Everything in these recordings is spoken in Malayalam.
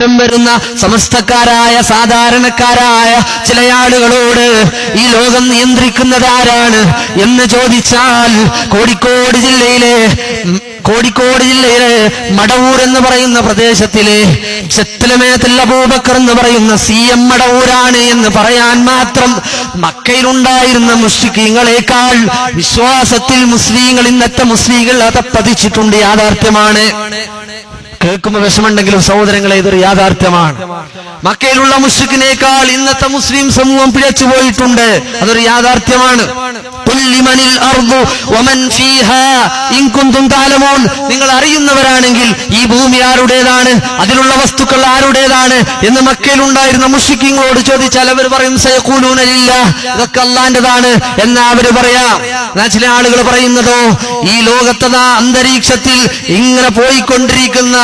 വരുന്ന സമസ്തക്കാരായ സാധാരണക്കാരായ ചില ആളുകളോട് ഈ ലോകം നിയന്ത്രിക്കുന്നത് ആരാണ് എന്ന് ചോദിച്ചാൽ കോഴിക്കോട് ജില്ലയിലെ കോഴിക്കോട് ജില്ലയിലെ മടവൂർ എന്ന് പറയുന്ന പ്രദേശത്തിലെ ചെത്തലമേത്തിൽ അബൂബക്കർ എന്ന് പറയുന്ന സി എം മടവൂരാണ് എന്ന് പറയാൻ മാത്രം മക്കയിലുണ്ടായിരുന്ന മുസ്ലിങ്ങളെക്കാൾ വിശ്വാസത്തിൽ മുസ്ലിങ്ങൾ ഇന്നത്തെ മുസ്ലിങ്ങൾ അതപ്പതിച്ചിട്ടുണ്ട് യാഥാർത്ഥ്യമാണ്. കേൾക്കുമ്പോൾ വിഷമുണ്ടെങ്കിലും സഹോദരങ്ങളെ ഇതൊരു യാഥാർത്ഥ്യമാണ്. മക്കയിലുള്ള മുസ്ലിക്കിനേക്കാൾ ഇന്നത്തെ മുസ്ലിം സമൂഹം പിഴച്ചു പോയിട്ടുണ്ട് അതൊരു യാഥാർത്ഥ്യമാണ്. ലിമനിൽ അർദു വമൻ ഫീഹാ ഇൻകുന്തും താലമോൻ നിങ്ങൾ അറിയുന്നവരാണെങ്കിൽ ഈ ഭൂമി ആരുടേതാണ്? അതിലുള്ള വസ്തുക്കൾ ആരുടേതാണ്? എന്ന് മക്കയിലുണ്ടായിരുന്ന മുഷിക്കിങ്ങളോട് ചോദിച്ചാൽ അവർ പറയും സയക്കൂലൂനലില്ല ഇതൊക്കെ അള്ളാന്റെതാണ് എന്ന് അവർ പറയാ. എന്നാ ചില ആളുകൾ പറയുന്നതോ ഈ ലോകത്തതാ അന്തരീക്ഷത്തിൽ ഇങ്ങനെ പോയിക്കൊണ്ടിരിക്കുന്ന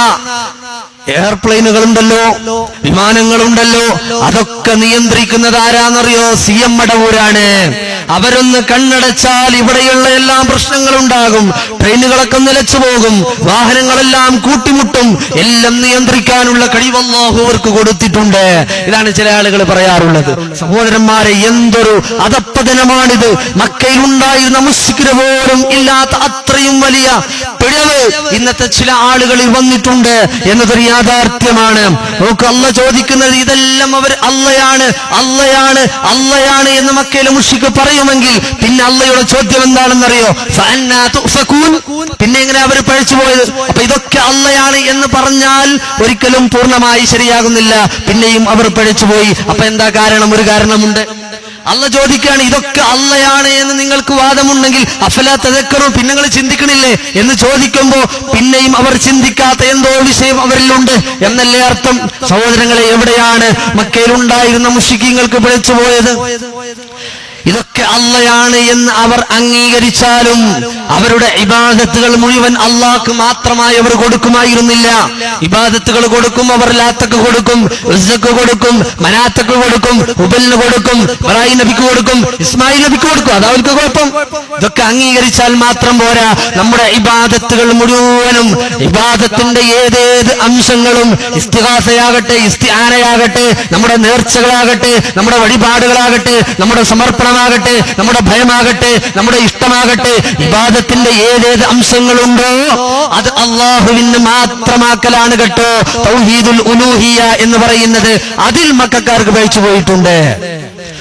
എയർപ്ലെയിനുകളുണ്ടല്ലോ വിമാനങ്ങളുണ്ടല്ലോ അതൊക്കെ നിയന്ത്രിക്കുന്നത് ആരാന്നറിയോ? സി എം അടവൂരാണ് അവരൊന്ന് കണ്ണടച്ചാൽ ഇവിടെയുള്ള എല്ലാ എല്ലാം പ്രശ്നങ്ങളുണ്ടാകും. ട്രെയിനുകളൊക്കെ നിലച്ചു പോകും. വാഹനങ്ങളെല്ലാം കൂട്ടിമുട്ടും. എല്ലാം നിയന്ത്രിക്കാനുള്ള കഴിവല്ലാഹു അവർക്ക് കൊടുത്തിട്ടുണ്ട്. ഇതാണ് ചില ആളുകൾ പറയാറുള്ളത്. സഹോദരന്മാരെ എന്തൊരു അതപ്പതനമാണിത് മക്കയിൽ ഉണ്ടായിരുന്ന പോലും ഇല്ലാത്ത അത്രയും വലിയ പിഴവ് ഇന്നത്തെ ചില ആളുകളിൽ വന്നിട്ടുണ്ട് എന്നതൊരു യാഥാർത്ഥ്യമാണ്. നമുക്ക് അല്ല ചോദിക്കുന്നത് ഇതെല്ലാം അവർ അല്ലയാണ് അല്ലയാണ് അല്ലയാണ് എന്ന് മക്കയിലെ മുഷിക്ക് പറയുമെങ്കിൽ പിന്നെ അള്ളയുടെ ചോദ്യം എന്താണെന്നറിയോ? പിന്നെ എങ്ങനെ അവർ പഴിച്ചുപോയത് അപ്പൊ ഇതൊക്കെ അള്ളയാണ് എന്ന് പറഞ്ഞാൽ ഒരിക്കലും പൂർണമായി ശരിയാകുന്നില്ല. പിന്നെയും അവർ പഴിച്ചുപോയി അപ്പൊ എന്താ കാരണം? ഒരു കാരണമുണ്ട്. അല്ല ചോദിക്കുകയാണ് ഇതൊക്കെ അല്ലയാണ് എന്ന് നിങ്ങൾക്ക് വാദമുണ്ടെങ്കിൽ അഫല തെക്കറും പിന്നെ നിങ്ങൾ ചിന്തിക്കണില്ലേ? എന്ന് ചോദിക്കുമ്പോ പിന്നെയും അവർ ചിന്തിക്കാത്ത എന്തോ വിഷയം അവരിലുണ്ട്. എന്നല്ലേ അർത്ഥം? സഹോദരങ്ങളെ എവിടെയാണ് മക്കയിലുണ്ടായിരുന്ന മുഷിക്കിങ്ങൾക്ക് പിഴച്ചു പോയത്? ഇതൊക്കെ അള്ളയാണ് എന്ന് അവർ അംഗീകരിച്ചാലും അവരുടെ ഇബാദത്തുകൾ മുഴുവൻ അള്ളാഹ്ക്ക് മാത്രമായി അവർ കൊടുക്കുമായിരുന്നില്ല. ഇബാദത്തുകൾ കൊടുക്കും അവർ ലാത്തക്ക് കൊടുക്കും റിസക്ക് കൊടുക്കും മനാത്തക്ക് കൊടുക്കും ഉബലിന് കൊടുക്കും ബറായി നബിക്ക് കൊടുക്കും ഇസ്മായിൽ നബിക്ക് കൊടുക്കും. അത് അവർക്ക് കുഴപ്പം. ഇതൊക്കെ അംഗീകരിച്ചാൽ മാത്രം പോരാ. നമ്മുടെ ഇബാദത്തുകൾ മുഴുവനും ഇബാദത്തിന്റെ ഏതേത് അംശങ്ങളും ഇസ്തിഹാസയാകട്ടെ ഇസ്തിഹാനയാകട്ടെ നമ്മുടെ നേർച്ചകളാകട്ടെ നമ്മുടെ വഴിപാടുകളാകട്ടെ നമ്മുടെ സമർപ്പണമാകട്ടെ നമ്മുടെ ഭയമാകട്ടെ നമ്മുടെ ഇഷ്ടമാകട്ടെ വിവാദത്തിന്റെ ഏതേത് അംശങ്ങളുണ്ടോ അത് അള്ളാഹുവിന് മാത്രമാക്കലാണ് കേട്ടോ. തൗഹീദുൽ ഉലൂഹിയ എന്ന് പറയുന്നത് അതിൽ മക്കാർക്ക് പഴിച്ചു പോയിട്ടുണ്ട്.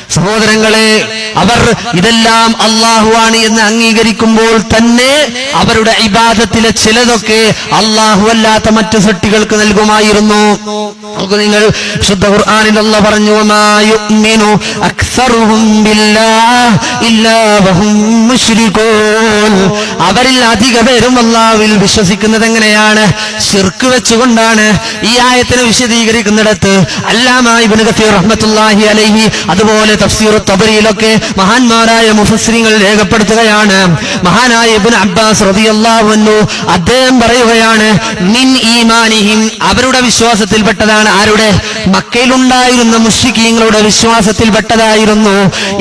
സഹോദരങ്ങളെ അവർ ഇതെല്ലാം അള്ളാഹുവാണ് എന്ന് അംഗീകരിക്കുമ്പോൾ തന്നെ അവരുടെ ഇബാദത്തിലെ ചിലതൊക്കെ അള്ളാഹു അല്ലാത്ത മറ്റു സൃഷ്ടികൾക്ക് നൽകുമായിരുന്നു നിങ്ങൾ ശുദ്ധ ഖുർആനിൽ പറഞ്ഞു. അവരിൽ അധിക പേരും അള്ളാഹുവിൽ വിശ്വസിക്കുന്നത് എങ്ങനെയാണ് ശിർക്ക് വെച്ചുകൊണ്ടാണ് ഈ ആയത്തിനെ വിശദീകരിക്കുന്നിടത്ത് അല്ലാമ ഇബ്നു കസീർ റഹ്മത്തുള്ളാഹി അലൈഹി അതുപോലെ തഫ്സീർ തബരിയിലൊക്കെ മഹാന്മാരായ മുഫസ്രിങ്ങൾ രേഖപ്പെടുത്തുകയാണ്. മഹാനായ ഇബ്നു അബ്ബാസ് അൻഹു അദ്ദേഹം പറയുകയാണ് മിൻ ഈമാനിഹിം അവരുടെ വിശ്വാസത്തിൽപ്പെട്ടതാണ് ആരുടെ? മക്കയിലുണ്ടായിരുന്ന മുഷ്രിക്കീങ്ങളുടെ വിശ്വാസത്തിൽപ്പെട്ടതായിരുന്നു.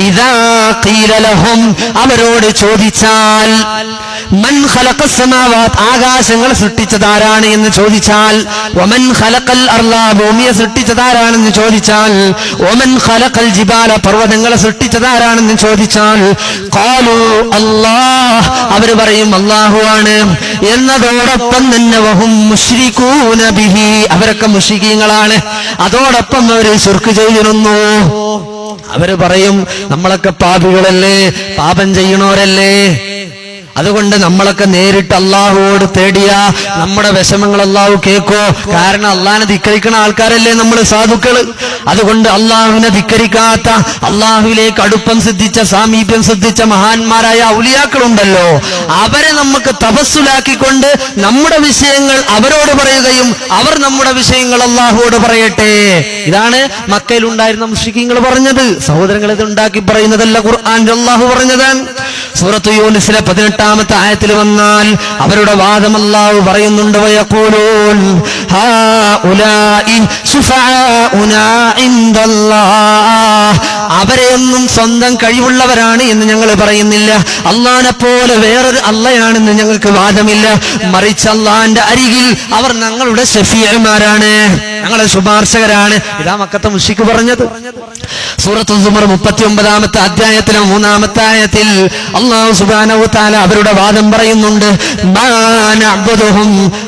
ഇദാ ഖീല ലഹും അവരോട് ചോദിച്ചാൽ മൻ ആകാശങ്ങൾ സൃഷ്ടിച്ചതാരാണ് എന്ന് ചോദിച്ചാൽ ഒമൻ ഖലഖൽ അർള ഭൂമിയെ സൃഷ്ടിച്ചതാരാണെന്ന് ചോദിച്ചാൽ ഒമൻ ഖലഖൽ ജിബാല പർവതങ്ങളെ സൃഷ്ടിച്ചതാരാണെന്ന് ചോദിച്ചാൽ ഖാലു അല്ലാഹ്. അവർ പറയും അല്ലാഹു ആണ്. എന്നതോടൊപ്പം തന്നെ വഹും അവരൊക്കെ മുഷികീങ്ങളാണ് അതോടൊപ്പം അവർ ശുർക്ക് ചെയ്തിരുന്നു. അവർ പറയും നമ്മളൊക്കെ പാപികളല്ലേ? പാപം ചെയ്യണോരല്ലേ അതുകൊണ്ട് നമ്മളൊക്കെ നേരിട്ട് അള്ളാഹുവോട് തേടിയ. നമ്മുടെ വിഷമങ്ങൾ അള്ളാഹു കേൾക്കോ കാരണം അള്ളാഹിനെ ധിക്കരിക്കുന്ന ആൾക്കാരല്ലേ നമ്മൾ സാധുക്കൾ. അതുകൊണ്ട് അള്ളാഹുവിനെ ധിക്കരിക്കാത്ത അള്ളാഹുവിലേക്ക് അടുപ്പം സിദ്ധിച്ച സാമീപ്യം സിദ്ധിച്ച മഹാന്മാരായ ഔലിയാക്കളുണ്ടല്ലോ. അവരെ നമുക്ക് തപസ്സുലാക്കിക്കൊണ്ട് നമ്മുടെ വിഷയങ്ങൾ അവരോട് പറയുകയും അവർ നമ്മുടെ വിഷയങ്ങൾ അള്ളാഹുവോട് പറയട്ടെ. ഇതാണ് മക്കയിൽ ഉണ്ടായിരുന്ന മുഷിക്കിങ്ങൾ പറഞ്ഞത്. സഹോദരങ്ങൾ ഇത് ഉണ്ടാക്കി പറയുന്നതല്ല ഖുർആൻ അള്ളാഹു പറഞ്ഞതാണ്. സൂറത്ത് യൂനിസിലെ പതിനെട്ടാമത്തെ ആയത്തിൽ വന്നാൽ അവരുടെ വാദം പറയുന്നുണ്ട് അവരെയൊന്നും സ്വന്തം കഴിവുള്ളവരാണ് എന്ന് ഞങ്ങൾ പറയുന്നില്ല. അള്ളാനെ പോലെ വേറൊരു അള്ളയാണെന്ന് ഞങ്ങൾക്ക് വാദമില്ല. മറിച്ച് അള്ളാന്റെ അരികിൽ അവർ ഞങ്ങളുടെ ഷഫീയന്മാരാണ് ഞങ്ങളെ ശുപാർശകരാണ്. ഇതാ മക്കത്തെ മുഷിക്ക് പറഞ്ഞത്. സൂറത്ത് മുപ്പത്തി ഒമ്പതാമത്തെ അധ്യായത്തിലെ മൂന്നാമത്തെ ആയത്തിൽ അള്ളാഹു സുബാനവു താല അവരുടെ വാദം പറയുന്നുണ്ട്.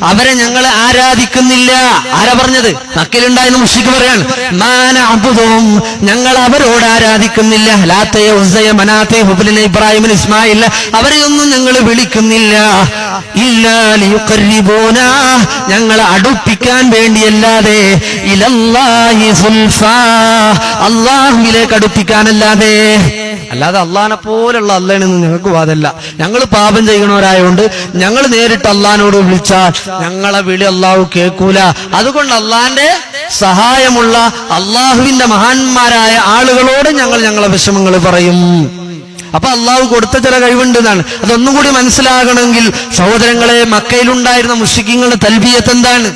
അവരെ ഞങ്ങൾ ആരാധിക്കുന്നില്ല. ആരാ പറഞ്ഞത്? മക്കയിലുണ്ടായിരുന്ന മുഷിക്ക് പറയാണ്. മാ നഅ്ബുദുഹും. ഞങ്ങൾ അവരോട് ആരാധിക്കുന്നില്ല. ലാത്തയെ ഉസയ മനാത്തെ ഹുബലിനെ ഇബ്രാഹിമിന് ഇസ്മായിൽ അവരെയൊന്നും ഞങ്ങൾ വിളിക്കുന്നില്ല. ഇല്ലാ ഞങ്ങൾ അടുപ്പിക്കാൻ വേണ്ടിയല്ലാതെ. അള്ളാഹുവിലേക്ക് അടുപ്പിക്കാനല്ലാതെ. അല്ലാതെ അള്ളഹാനെ പോലുള്ള അള്ളാണെന്ന് ഞങ്ങൾക്ക് വാദല്ല ഞങ്ങൾ പാപം ചെയ്യണവരായോണ്ട് ഞങ്ങൾ നേരിട്ട് അള്ളഹാനോട് വിളിച്ചാൽ ഞങ്ങളെ വിളി അള്ളാഹു കേൾക്കൂല. അതുകൊണ്ട് അള്ളാന്റെ സഹായമുള്ള അള്ളാഹുവിന്റെ മഹാന്മാരായ ആളുകളോട് ഞങ്ങൾ ഞങ്ങളെ വിഷമങ്ങൾ പറയും. അപ്പൊ അള്ളാഹു കൊടുത്ത ചില കഴിവുണ്ട് എന്നാണ്. അതൊന്നും കൂടി മനസ്സിലാകണമെങ്കിൽ സഹോദരങ്ങളെ മക്കയിലുണ്ടായിരുന്ന മുഷിക്കിങ്ങളുടെ തൽബിയത്ത് എന്താണ്?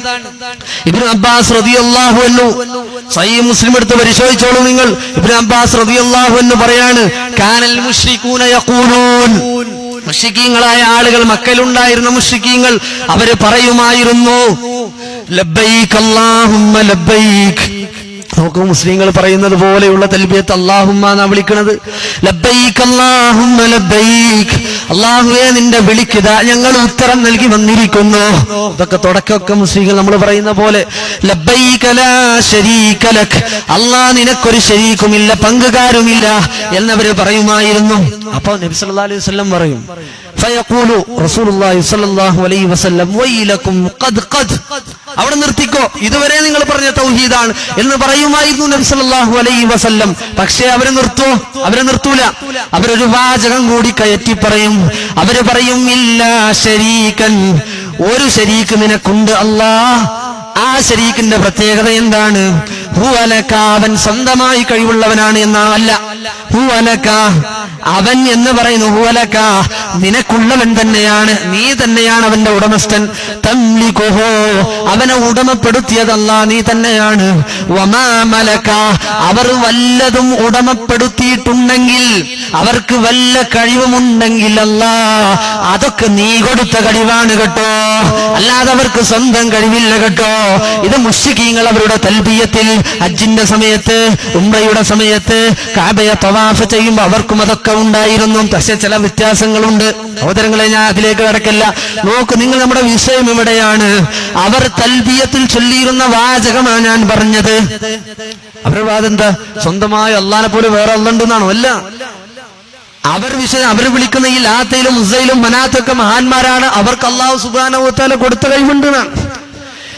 ഇബിൻ അബ്ബാസ് റളിയല്ലാഹു എന്നു സൈ മുസ്ലിം എടുത്ത് പരിശോധിച്ചോളൂ നിങ്ങൾ. ഇബിൻ അബ്ബാസ് റളിയല്ലാഹു എന്ന് പറയാണ് കാനൽ യഖൂലൂൻ. മുഷിക്കീങ്ങളായ ആളുകൾ മക്കയിലുണ്ടായിരുന്ന മുഷിക്കീങ്ങൾ അവർ പറയുമായിരുന്നു ലബ്ബൈക് അല്ലാഹുമ്മ ലബ്ബൈക്. നോക്കൂ മുസ്ലിങ്ങൾ പറയുന്നത് പോലെയുള്ള തൽബിയത്ത് അള്ളാഹുമ്മ എന്നാ വിളിക്കണത്. ലബ്ബൈക് അല്ലാഹുമ്മ ലബ്ബൈക് അള്ളാഹുവേ നിന്റെ വിളിക്കുക ഞങ്ങൾ ഉത്തരം നൽകി വന്നിരിക്കുന്നു. ഇതൊക്കെ തുടക്കമൊക്കെ മുസ്ലിങ്ങൾ നമ്മൾ പറയുന്ന പോലെ അള്ളാ നിനക്കൊരു ശരീക്കുമില്ല പങ്കുകാരുമില്ല എന്നവര് പറയുമായിരുന്നു. അപ്പൊ നബി സല്ലാ അലൈഹി വസല്ലം പറയും അവിടെ നിർത്തിക്കോ. ഇതുവരെ നിങ്ങൾ പറഞ്ഞ തൗഹീദാണ് എന്ന് പറയുമായിരുന്നു നബി സല്ലല്ലാഹു അലൈഹി വസല്ലം. പക്ഷേ അവരെ നിർത്തോ. അവരെ നിർത്തൂല. അവരൊരു വാചകം കൂടി കയറ്റി പറയും. അവർ പറയും ഇല്ല ശരീകൻ ഒരു ശരീക്ക് നിനക്കുണ്ട് അല്ലാ. ആ ശരീക്കിന്റെ പ്രത്യേകത എന്താണ്? ഹുവലക അവൻ സ്വന്തമായി കഴിവുള്ളവനാണ് എന്നാണല്ല ഹുവലക അവൻ എന്ന് പറയുന്നു ഹുവലക നിനക്കുള്ളവൻ തന്നെയാണ് നീ തന്നെയാണ് അവന്റെ ഉടമസ്ഥൻ. തംലികുഹു അവനെ ഉടമപ്പെടുത്തിയതല്ല നീ തന്നെയാണ്. വമാമലക്ക മലക അവർ വല്ലതും ഉടമപ്പെടുത്തിയിട്ടുണ്ടെങ്കിൽ അവർക്ക് വല്ല കഴിവുമുണ്ടെങ്കിൽ അല്ല അതൊക്കെ നീ കൊടുത്ത കഴിവാണ് കേട്ടോ. അല്ലാതെ അവർക്ക് സ്വന്തം കഴിവില്ല കേട്ടോ. ഇത് മുഷിക്കീങ്ങൾ അവരുടെ തൽബിയത്തിൽ ഹജ്ജിന്റെ സമയത്ത് ഉംറയുടെ സമയത്ത് കാബയെ തവാഫ് ചെയ്യുമ്പോൾ അവർക്കും അതൊക്കെ ഉണ്ടായിരുന്നു. പക്ഷെ ചില വ്യത്യാസങ്ങളുണ്ട്. സഹോദരങ്ങളെ ഞാൻ അതിലേക്ക് കിടക്കല്ല. നോക്ക് നിങ്ങൾ നമ്മുടെ വിഷയം ഇവിടെയാണ് അവർ തൽബിയത്തിൽ ചൊല്ലിയിരുന്ന വാചകമാണ് ഞാൻ പറഞ്ഞത്. അവരുടെ വാദം എന്താ? സ്വന്തമായ അള്ളാനെ പോലെ വേറെ അല്ലണ്ടെന്നാണോ അല്ല. അവർ വിഷയം അവർ വിളിക്കുന്ന ഈ ലാത്തയിലും മുസയിലും മനാത്തൊക്കെ മഹാന്മാരാണ്. അവർക്ക് അള്ളാഹു സുബാനോത്താല കൊടുത്ത കഴിവുണ്ട് എന്നാണ്.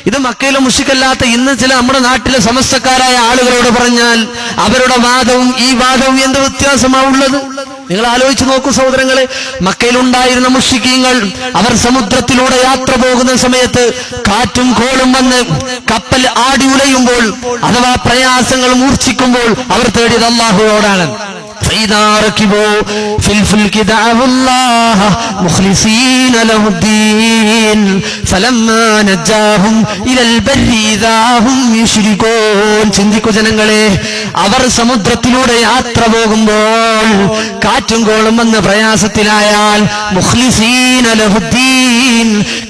ഇത് മക്കയിലെ മുഷിക്കല്ലാത്ത ഇന്ന് ചില നമ്മുടെ നാട്ടിലെ സമസ്തക്കാരായ ആളുകളോട് പറഞ്ഞാൽ അവരുടെ വാദവും ഈ വാദവും എന്ത് വ്യത്യാസമാവുള്ളത് നിങ്ങൾ ആലോചിച്ച് നോക്കൂ സഹോദരങ്ങളെ മക്കയിലുണ്ടായിരുന്ന മുഷിക്കീങ്ങൾ അവർ സമുദ്രത്തിലൂടെ യാത്ര പോകുന്ന സമയത്ത് കാറ്റും കോളും വന്ന് കപ്പൽ ആടി ഉലയുമ്പോൾ അഥവാ പ്രയാസങ്ങൾ മൂർച്ഛിക്കുമ്പോൾ അവർ തേടിയത് അള്ളാഹുവോടാണ് فإذا ركبوا في الفلك دعوا الله مخلصين له الدين فلما نجاهم إلى البر إذا هم يشركون ചിന്തിക്കു ജനങ്ങളെ അവർ സമുദ്രത്തിലൂടെ യാത്ര പോകുമ്പോൾ കാറ്റും കോളും വന്ന് പ്രയാസത്തിലായാൽ മുഖ്ലിസീന ലഹുദ്ദീൻ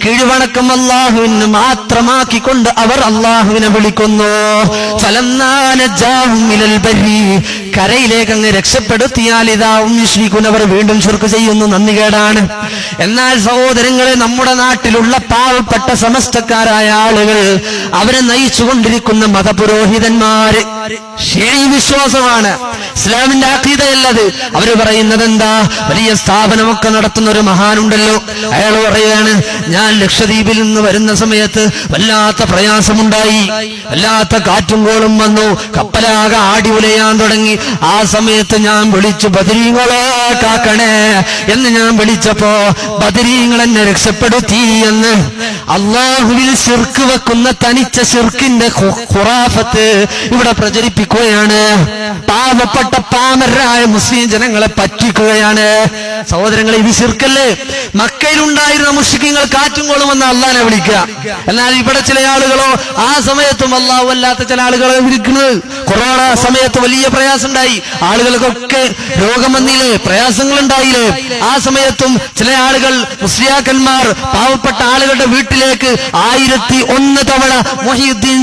കീഴ്വണക്കം അള്ളാഹുവിന് മാത്രമാക്കിക്കൊണ്ട് അവർ അള്ളാഹുവിനെ വിളിക്കുന്നു. ഫലം കരയിലേക്ക് അങ്ങ് രക്ഷപ്പെടുത്തിയാൽ ഇതാവും വിശ്വിക്കുന്നവർ വീണ്ടും ചുർക്ക് ചെയ്യുന്നു. നന്ദി കേടാണ്. എന്നാൽ സഹോദരങ്ങളെ നമ്മുടെ നാട്ടിലുള്ള പാവപ്പെട്ട സമസ്തക്കാരായ ആളുകൾ അവരെ നയിച്ചുകൊണ്ടിരിക്കുന്ന മതപുരോഹിതന്മാര് ശരി വിശ്വാസമാണ്. ഇസ്ലാമിന്റെ ആക്രീതയല്ലത് അവർ പറയുന്നത് എന്താ വലിയ സ്ഥാപനമൊക്കെ നടത്തുന്ന ഒരു മഹാനുണ്ടല്ലോ. അയാൾ പറയാണ് ഞാൻ ലക്ഷദ്വീപിൽ നിന്ന് വരുന്ന സമയത്ത് വല്ലാത്ത പ്രയാസമുണ്ടായി. വല്ലാത്ത കാറ്റും കോളും വന്നു. കപ്പലാകെ ആടി ഉലയാൻ തുടങ്ങി. ആ സമയത്ത് ഞാൻ വിളിച്ചു ബദരീങ്ങളെ കാക്കണേ എന്ന് ഞാൻ വിളിച്ചപ്പോ ബദരീങ്ങൾ എന്നെ രക്ഷപ്പെടുത്തി എന്ന്. അള്ളാഹുവിൽ വെക്കുന്ന തനിച്ച ശിർക്കിന്റെ ഖുറാഫത്ത് ഇവിടെ പ്രചരിപ്പിക്കുകയാണ്. പാവപ്പെട്ട പാമരായ മുസ്ലിം ജനങ്ങളെ പറ്റിക്കുകയാണ്. സഹോദരങ്ങളെ ഇത് ശിർക്കല്ലേ? മക്കയിലുണ്ടായിരുന്ന മുസ്ലിങ്ങൾ കാറ്റും കൊള്ളുമെന്ന് അള്ളാനെ വിളിക്കുക. എന്നാൽ ഇവിടെ ചില ആളുകളോ ആ സമയത്തും അള്ളാഹു അല്ലാത്ത ചില ആളുകളെ വിളിക്കുന്നത് കൊറോണ സമയത്ത് വലിയ പ്രയാസം ഉണ്ടായി ആളുകൾക്കൊക്കെ രോഗം വന്നില്ലേ പ്രയാസങ്ങൾ ഉണ്ടായില്ലേ ആ സമയത്തും ചില ആളുകൾ മുസ്ലിയാക്കന്മാർ പാവപ്പെട്ട ആളുകളുടെ വീട്ടിലേക്ക് ആയിരത്തി ഒന്ന് തവണ മൊഹീദ്ദീൻ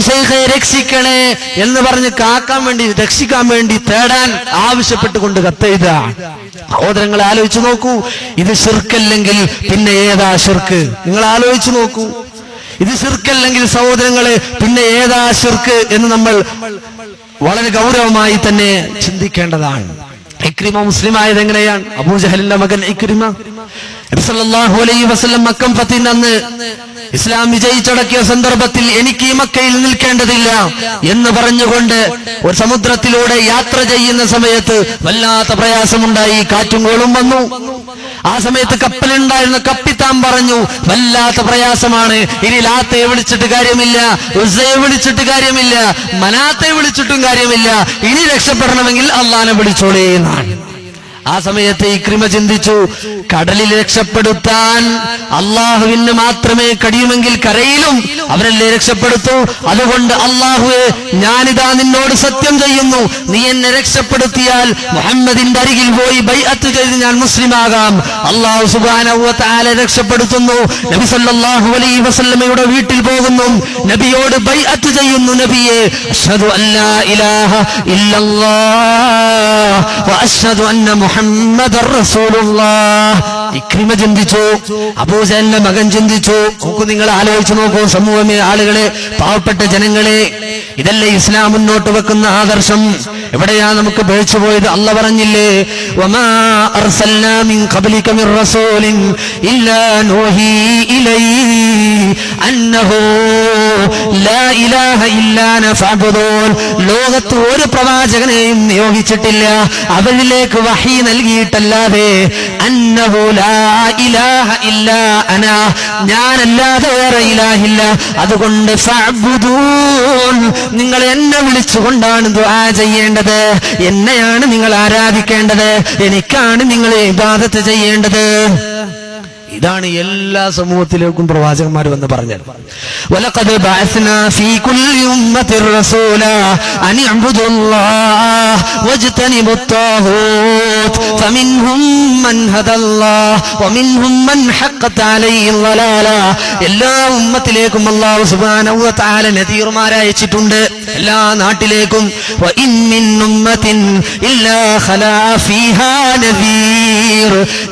രക്ഷിക്കണേ എന്ന് പറഞ്ഞ് കാക്കാൻ വേണ്ടി രക്ഷിക്കാൻ വേണ്ടി തേടാൻ ആവശ്യപ്പെട്ടുകൊണ്ട് കത്തെഴുത. സഹോദരങ്ങൾ ആലോചിച്ചു നോക്കൂ. ഇത് ഷിർക്കല്ലെങ്കിൽ പിന്നെ ഏതാ ശിർക്ക്? നിങ്ങൾ ആലോചിച്ചു നോക്കൂ. ഇത് ശിർക്കല്ലെങ്കിൽ സഹോദരങ്ങളെ പിന്നെ ഏതാ ശിർക്ക് എന്ന് നമ്മൾ വളരെ ഗൗരവമായി തന്നെ ചിന്തിക്കേണ്ടതാണ്. ഇക്രിമ മുസ്ലിം ആയത് എങ്ങനെയാണ്? അബൂജഹലിന്റെ മകൻ ഇക്രിമ. അലൈഹി വസല്ലം മക്കം ഫത്തിന് അന്ന് ഇസ്ലാം വിജയിച്ചടക്കിയ സന്ദർഭത്തിൽ എനിക്ക് ഈ മക്കയിൽ നിൽക്കേണ്ടതില്ല എന്ന് പറഞ്ഞുകൊണ്ട് ഒരു സമുദ്രത്തിലൂടെ യാത്ര ചെയ്യുന്ന സമയത്ത് വല്ലാത്ത പ്രയാസമുണ്ടായി കാറ്റും കോളും വന്നു. ആ സമയത്ത് കപ്പലുണ്ടായിരുന്ന കപ്പിത്താൻ പറഞ്ഞു വല്ലാത്ത പ്രയാസമാണ്. ഇനി ലാത്തയെ വിളിച്ചിട്ട് കാര്യമില്ല ഉസയെ വിളിച്ചിട്ട് കാര്യമില്ല മനാത്തെ വിളിച്ചിട്ടും കാര്യമില്ല. ഇനി രക്ഷപ്പെടണമെങ്കിൽ അള്ളാനെ വിളിച്ചോളേ എന്നാണ് ആ സമയത്ത് ഇക്രിമ ചിന്തിച്ചു കടലിൽ രക്ഷപ്പെടുത്താൻ അള്ളാഹുവിന് മാത്രമേ കഴിയുമെങ്കിൽ കരയിലും അവരല്ലേ രക്ഷപ്പെടുത്തു? അതുകൊണ്ട് അള്ളാഹുവെ ഞാനിതാ നിന്നോട് സത്യം ചെയ്യുന്നു. നീ എന്നെ രക്ഷപ്പെടുത്തിയാൽ മുഹമ്മദിന്റെ അരികിൽ പോയി ബൈഅത്ത് ചെയ്ത് ഞാൻ മുസ്ലിമാകാം. അള്ളാഹു സുബാന രക്ഷപ്പെടുത്തുന്നു. നബി സല്ലല്ലാഹു അലൈഹി വസല്ലമയുടെ വീട്ടിൽ പോകുന്നു. നബിയോട് ബൈഅത്ത് ചെയ്യുന്നു നബിയെ അല്ലാ ഇലാഹ ഇല്ലല്ലാഹ് റസൂലുള്ളാഹ് ഇക്രിമ ചിന്തിച്ചു അബൂസേലിന്റെ മകൻ ചിന്തിച്ചു. നോക്കൂ നിങ്ങൾ ആലോചിച്ചു നോക്കൂ സമൂഹമേ ആളുകളെ പാവപ്പെട്ട ജനങ്ങളെ. ഇതല്ലേ ഇസ്ലാം മുന്നോട്ട് വെക്കുന്ന ആദർശം. എവിടെയാ നമുക്ക് പേഴ്ചുപോയത് അല്ല പറഞ്ഞില്ലേ ഇല്ലാ ലോകത്ത് ഒരു പ്രവാചകനെയും നിയോഗിച്ചിട്ടില്ല. അവരിലേക്ക് വഹി നൽകിയിട്ടല്ലാതെ ഞാനല്ലാതെ വേറെ ഇലാഹില്ല. അതുകൊണ്ട് നിങ്ങൾ എന്നെ വിളിച്ചുകൊണ്ടാണ് ദുആ ചെയ്യേണ്ടത്. എന്നെയാണ് നിങ്ങൾ ആരാധിക്കേണ്ടത്. എനിക്കാണ് നിങ്ങൾ ഇബാദത്ത് ചെയ്യേണ്ടത്. ഇതാണ് എല്ലാ സമൂഹത്തിലേക്കും പ്രവാചകന്മാർ വന്ന് പറഞ്ഞത് വലഖദ് ബഅസ്നാ ഫീ കുല്ലി ഉമ്മത്തിർ റസൂല അൻ ഇഅ്ബുദുല്ലാഹ് വജ്തനിബു الطاغوت فمنهم من هدى الله ومنهم من حقت عليه الضلاله എല്ലാ ഉമ്മത്തിലേക്കും അള്ളാഹു സുബ്ഹാനഹു താല നദീർമാരയച്ചിട്ടുണ്ട് നദീർമാരെ എല്ലാ നാട്ടിലേക്കും.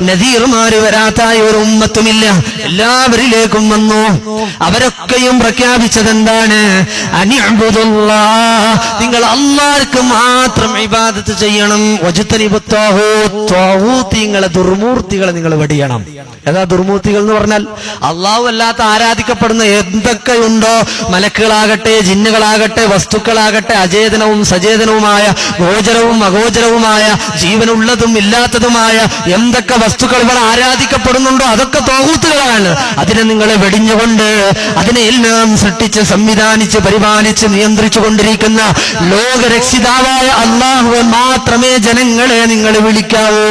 നദീർമാര് വരാത്തായ ഒരു ഉമ്മത്തുമില്ല. എല്ലാവരിലേക്കും വന്നു. അവരൊക്കെയും പ്രഖ്യാപിച്ചത് എന്താണ് നിങ്ങൾ അള്ളാർക്ക് മാത്രം ഇബാദത്ത് ചെയ്യണം. നിങ്ങളെ ദുർമൂർത്തികളെ നിങ്ങൾ വെടിയണം. ഏതാ ദുർമൂർത്തികൾ എന്ന് പറഞ്ഞാൽ അള്ളാഹു അല്ലാത്ത ആരാധിക്കപ്പെടുന്ന എന്തൊക്കെയുണ്ടോ മലക്കുകളാകട്ടെ ജിന്നുകളാകട്ടെ വസ്തുക്കളാകട്ടെ അചേതനവും സചേതനവുമായ ഗോചരവും അഗോചരവുമായ ജീവനുള്ളതും ഇല്ലാത്തതുമായ എന്തൊക്കെ വസ്തുക്കൾ ഇവർ ആരാധിക്കപ്പെടുന്നുണ്ടോ അതൊക്കെ തോകൂത്തുകളാണ് അതിനെ നിങ്ങളെ വെടിഞ്ഞുകൊണ്ട് അതിനെ എല്ലാം സൃഷ്ടിച്ച് സംവിധാനിച്ച് പരിപാലിച്ച് നിയന്ത്രിച്ചു കൊണ്ടിരിക്കുന്ന ലോകരക്ഷിതാവായ അള്ളാഹുവെ മാത്രമേ ജനങ്ങളെ നിങ്ങൾ വിളിക്കാവൂ.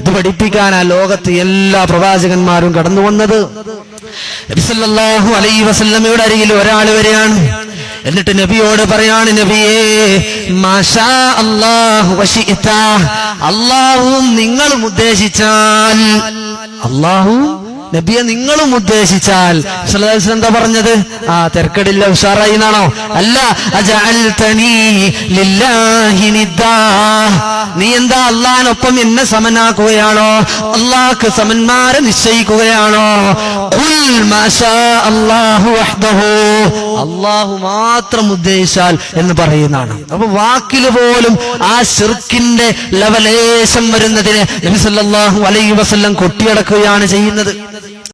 ഇത് പഠിപ്പിക്കാനാ ലോകത്ത് എല്ലാ പ്രവാചകന്മാരും കടന്നു വന്നത്. നബിസല്ലാഹു അലൈ വസല്ലമയുടെ അരികിൽ ഒരാൾ വരെയാണ്. എന്നിട്ട് നബിയോട് പറയാണ് നബിയേ അള്ളാഹുവും നിങ്ങളും ഉദ്ദേശിച്ചാൽ അള്ളാഹു നബിയെ നിങ്ങളും ഉദ്ദേശിച്ചാൽ. എന്താ പറഞ്ഞത്? ആ തിരക്കടില്ല ഉഷാറായി എന്നാണോ? അല്ല നീ എന്താ അള്ളഹാനൊപ്പം എന്നെ സമനാക്കുകയാണോ? അള്ളാഹ്ക്ക് സമന്മാരെ നിശ്ചയിക്കുകയാണോ? അള്ളാഹു മാത്രം ഉദ്ദേശിച്ചാൽ എന്ന് പറയുന്നതാണ്. അപ്പൊ വാക്കിൽ പോലും ആ ഷിർക്കിന്റെ ലവലേശം വരുന്നതിന് നബി അലൈഹി വസല്ലം കൊട്ടിയടക്കുകയാണ് ചെയ്യുന്നത്.